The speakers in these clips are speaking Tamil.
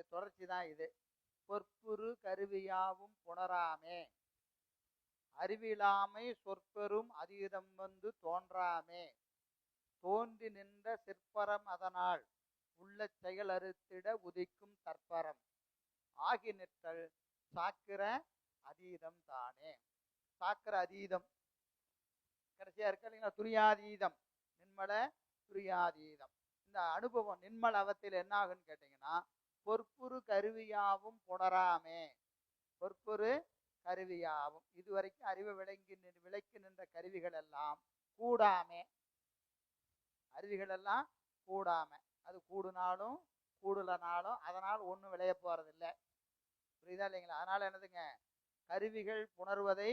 அதனுடைய தொடர்ச்சி தான் இது. பொற்புரு கருவியாவும் புணராமே. அறிவிலாமை சொற்பெரும் அதீதம் வந்து தோன்றாமே. தோன்றி நின்ற சிற்பரம் அதனால் உள்ள செயல் அறுத்திட உதிக்கும் தற்பரம். ஆகி நிற்றல் சாக்கிர அதீதம் தானே. சாக்கிர அதீதம். கடைசியா இருக்க இல்லைங்களா? துரியாதீதம். நின்மல துரியாதீதம். இந்த அனுபவம் நின்மல் அவத்தில் என்ன ஆகுன்னு கேட்டீங்கன்னா பொற்புரு கருவியாவும் புணராமே. பொற்புரு கருவியாவும். இதுவரைக்கும் அறிவை விளங்கி விளக்கி நின்ற கருவிகள் எல்லாம் கூடாமே. அருவிகள் எல்லாம் கூடாம. அது கூடுனாலும் கூடுலனாலும் அதனால் ஒன்றும் விளைய போறதில்ல. புரியுதா இல்லைங்களா? அதனால என்னதுங்க? கருவிகள் புணர்வதை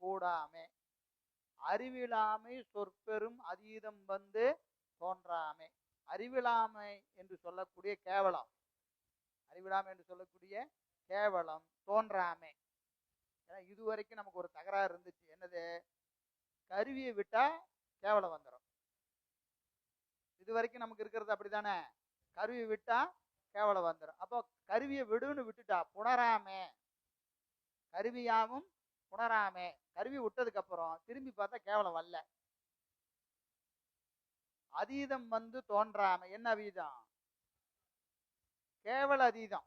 கூடாமே. அறிவிலாமை சொற்பெரும் அதீதம் வந்து தோன்றாமே. அறிவிலாமை என்று சொல்லக்கூடிய கேவலம். அறிவிடாமை என்று சொல்லக்கூடிய கேவலம் தோன்றாமை. ஏன்னா இதுவரைக்கும் நமக்கு ஒரு தகராறு இருந்துச்சு. என்னது? கருவியை விட்டா கேவலம் வந்துடும் இது வரைக்கும் நமக்கு இருக்கிறது அப்படிதானே கருவி விட்டா கேவலம் வந்துடும் அப்போ கருவியை விடுன்னு விட்டுட்டா புணராமே. கருவியாவும் புணராமே. கருவி விட்டதுக்கு அப்புறம் திரும்பி பார்த்தா கேவலம் வரல. அதீதம் வந்து தோன்றாம. என்ன அதீதம்? கேவல அதீதம்.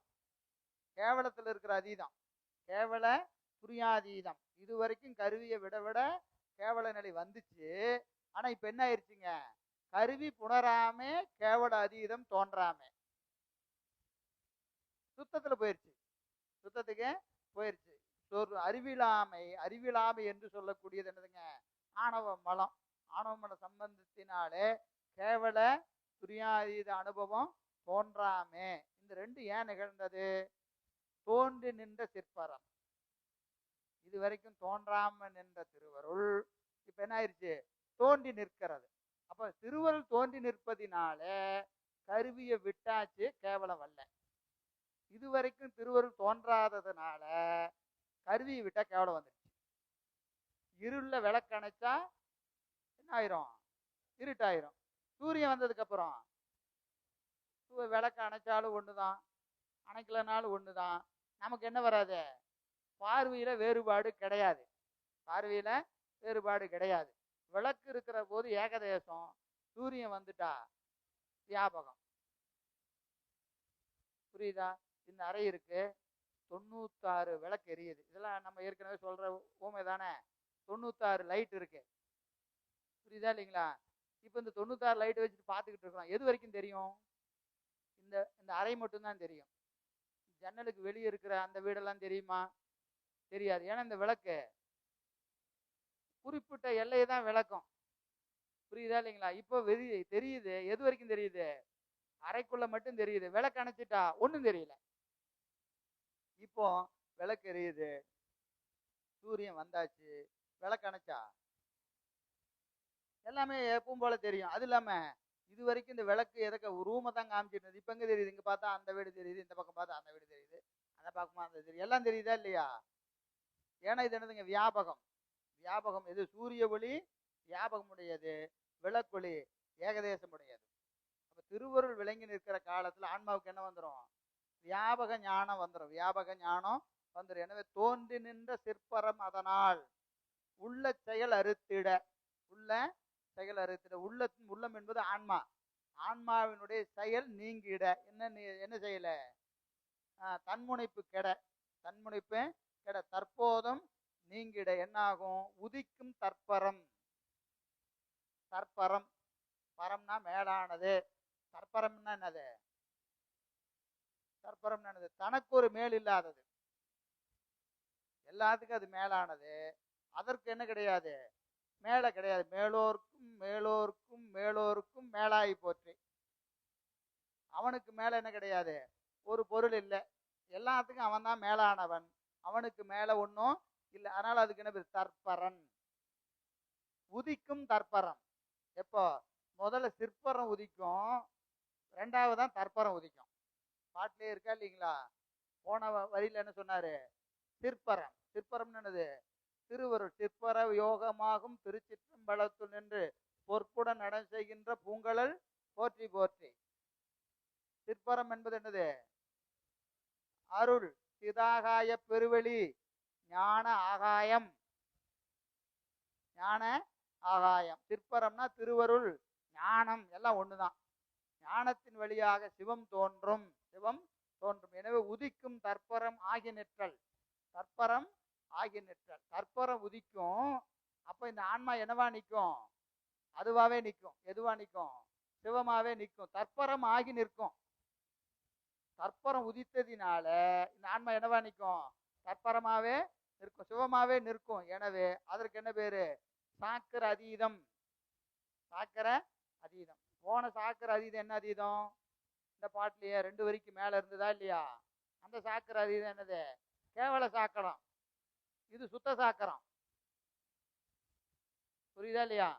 கேவலத்துல இருக்கிற அதீதம். கேவல புரியாதீதம். இது வரைக்கும் கருவியை விட விட கேவல நிலை வந்துச்சு. ஆனா இப்ப என்ன ஆயிடுச்சுங்க கருவி புணராமே கேவல அதீதம் தோன்றாமே. சுத்தத்துல போயிருச்சு. சுத்தத்துக்கு போயிருச்சு. சொர் அறிவிலாமை அறிவிலாமை என்று சொல்லக்கூடியது என்னதுங்க? ஆணவ மலம். ஆணவ மல சம்பந்தத்தினாலே கேவல துரியாதீத அனுபவம் தோன்றாமே. இந்த ரெண்டு ஏன் நிகழ்ந்தது? தோன்றி நின்ற சிற்பரம் இது வரைக்கும் தோன்றாம நின்ற திருவருள். இப்ப என்ன ஆயிடுச்சு தோன்றி நிற்கிறது. அப்ப திருவருள் தோன்றி நிற்பதினால கருவியை விட்டாச்சு கேவலம் வல்ல இது வரைக்கும் திருவருள் தோன்றாததுனால கருவியை விட்டா கேவலம் வந்துடுச்சு இருள்ல விளக்கணைச்சா என்ன ஆயிரும்? இருட்டாயிரும். சூரியன் வந்ததுக்கு அப்புறம் விளக்கு அணைச்சாலும் ஒண்ணுதான் அணைக்கலனாலும் ஒண்ணுதான். நமக்கு என்ன வராது? பார்வையில வேறுபாடு கிடையாது. பார்வையில வேறுபாடு கிடையாது. விளக்கு இருக்கிற போது ஏகதேசம். சூரியன் வந்துட்டா வியாபகம். புரியுதா? இந்த அறை இருக்கு. தொண்ணூத்தாறு விளக்கு எரியுது. இதெல்லாம் நம்ம ஏற்கனவே சொல்ற ஊமை தானே? தொண்ணூத்தாறு லைட் இருக்கு. புரியுதா இல்லைங்களா? இப்போ இந்த தொண்ணூத்தாறு லைட் வச்சுட்டு பார்த்துக்கிட்டு இருக்கிறோம் எது வரைக்கும் தெரியும்? இந்த இந்த அறை மட்டும்தான் தெரியும். ஜன்னலுக்கு வெளியே இருக்கிற அந்த வீடெல்லாம் தெரியுமா? தெரியாது. ஏன்னா இந்த விளக்கு. குறிப்பிட்ட எல்லையை தான் விளக்கும். புரியுதா இல்லைங்களா? இப்போ வெறி தெரியுது. எது வரைக்கும் தெரியுது? அறைக்குள்ள மட்டும் தெரியுது. விளக்கு அணைச்சிட்டா ஒன்றும் தெரியல. இப்போ விளக்கு எரியுது. சூரியன் வந்தாச்சு. விளக்கு அணைச்சா? எல்லாமே எப்பவும் போல தெரியும். அது இல்லாம இது வரைக்கும் இந்த விளக்கு எதக்க ரூமை தான் காமிச்சிட்டு இருந்தது இப்போ தெரியுது? இங்க பார்த்தா அந்த வீடு தெரியுது இந்த பக்கம் பார்த்தா அந்த வீடு தெரியுது. அந்த பக்கமா அந்த தெரியுது. எல்லாம் தெரியுதா இல்லையா? ஏன்னா இது என்னதுங்க? வியாபகம். வியாபகம் எது? சூரிய ஒளி வியாபகம் உடையது விளக்கொளி ஏகதேசம் உடையது அப்போ திருவருள் விளங்கி நிற்கிற காலத்துல ஆன்மாவுக்கு என்ன வந்துடும் வியாபக ஞானம் வந்துடும் வியாபக ஞானம் வந்துடும் எனவே தோன்றி நின்ற சிற்பரம் அதனால். உள்ள செயல் அறுத்திட. உள்ள செயல் அறுத்திட உள்ள உள்ளம் என்பது ஆன்மா. ஆன்மாவினுடைய செயல் நீங்கிட. என்ன என்ன செய்யல தன்முனைப்பு கெட. தன்முனைப்பு கெட. தற்போதும் நீங்கிட. என்னாகும்? உதிக்கும் தற்பரம். தற்பரம். பரம்னா மேலானது. தற்பரம்னா என்னது? தற்பரம்னா என்னது? தனக்கு ஒரு மேல் இல்லாதது. எல்லாத்துக்கும் அது மேலானது. அதற்கு என்ன கிடையாது? மேலே கிடையாது. மேலோர்க்கும் மேலோர்க்கும் மேலோர்க்கும் மேலாகி போற்றி அவனுக்கு மேல என்ன கிடையாது? ஒரு பொருள் இல்லை. எல்லாத்துக்கும் அவன் தான் மேலானவன். அவனுக்கு மேல ஒன்றும் இல்லை. அதனால அதுக்கு என்ன பேர்? தற்பரன். உதிக்கும் தற்பரம். எப்போ? முதல்ல சிற்பரம் உதிக்கும். ரெண்டாவது தான் தற்பரம் உதிக்கும். பாட்டிலே இருக்கா இல்லைங்களா? போன வரியில் என்ன சொன்னாரு? சிற்பரம். சிற்பரம்னு என்னது? திருவருள் சிற்பர யோகமாகும். திருச்சிற்றம்பலத்துள் நின்று பொற்புடன் நடம் செய்கின்ற பூங்கலல் போற்றி போற்றி. சிற்பரம் என்பது என்னது? அருள் சிதாகாய பெருவெளி ஞான ஆகாயம். ஞான ஆகாயம். சிற்பரம்னா திருவருள் ஞானம் எல்லாம் ஒண்ணுதான். ஞானத்தின் வழியாக சிவம் தோன்றும். சிவம் தோன்றும். எனவே உதிக்கும் தற்பரம் ஆகி நிற்றல். தற்பரம் ஆகி நிற்றல் தற்பரம் உதிக்கும். அப்போ இந்த ஆன்மா என்னவா நிற்கும்? அதுவாகவே நிற்கும். எதுவா நிற்கும்? சிவமாவே நிற்கும். தற்பரம் ஆகி நிற்கும். தற்பரம் உதித்ததினால இந்த ஆன்மா என்னவா நிற்கும்? தற்பரமாவே நிற்கும். சிவமாவே நிற்கும். எனவே அதற்கு என்ன பேரு? சாக்கர அதீதம். சாக்கர அதீதம். போன சாக்கர அதீதம் என்ன அதீதம்? இந்த பாட்டிலேயே ரெண்டு வரிக்கு மேல இருந்ததா இல்லையா? அந்த சாக்கர அதீதம் என்னது? கேவல சாக்கரம் இது சுத்த சாக்கரம். புரியுதா இல்லையா?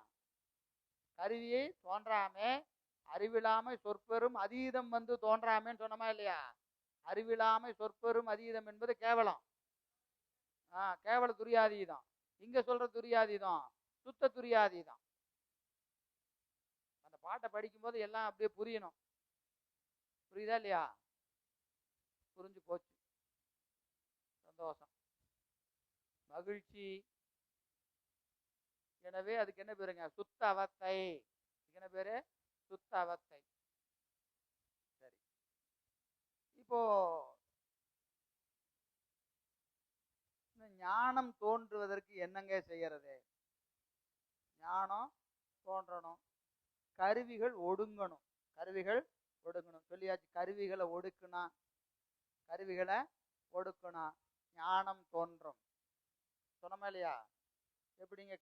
கருவியை தோன்றாமே அறிவிலாமை சொற்பெரும் அதீதம் வந்து தோன்றாமேன்னு சொன்னோமா இல்லையா? அறிவிலாமை சொற்பெரும் அதீதம் என்பது கேவலம். ஆ கேவல துரியாதீதம். இங்க சொல்ற துரியாதீதம் சுத்த துரியாதீதம். அந்த பாட்டை படிக்கும்போது எல்லாம் அப்படியே புரியணும். புரியுதா இல்லையா? புரிஞ்சு போச்சு. சந்தோஷம். மகிழ்ச்சி. எனவே அதுக்கு என்ன பேருங்க? சுத்த அவத்தை இதுக்கு என்ன பேரு? சுத்த அவத்தை சரி. இப்போ இந்த ஞானம் தோன்றுவதற்கு என்னங்க செய்யறது? ஞானம் தோன்றணும். கருவிகள் ஒடுங்கணும். கருவிகள் ஒடுங்கணும். சொல்லியாச்சு கருவிகளை ஒடுக்குனா. கருவிகளை ஒடுக்குனா. ஞானம் தோன்றும். சொன்னமா இல்லையா? எப்படிங்க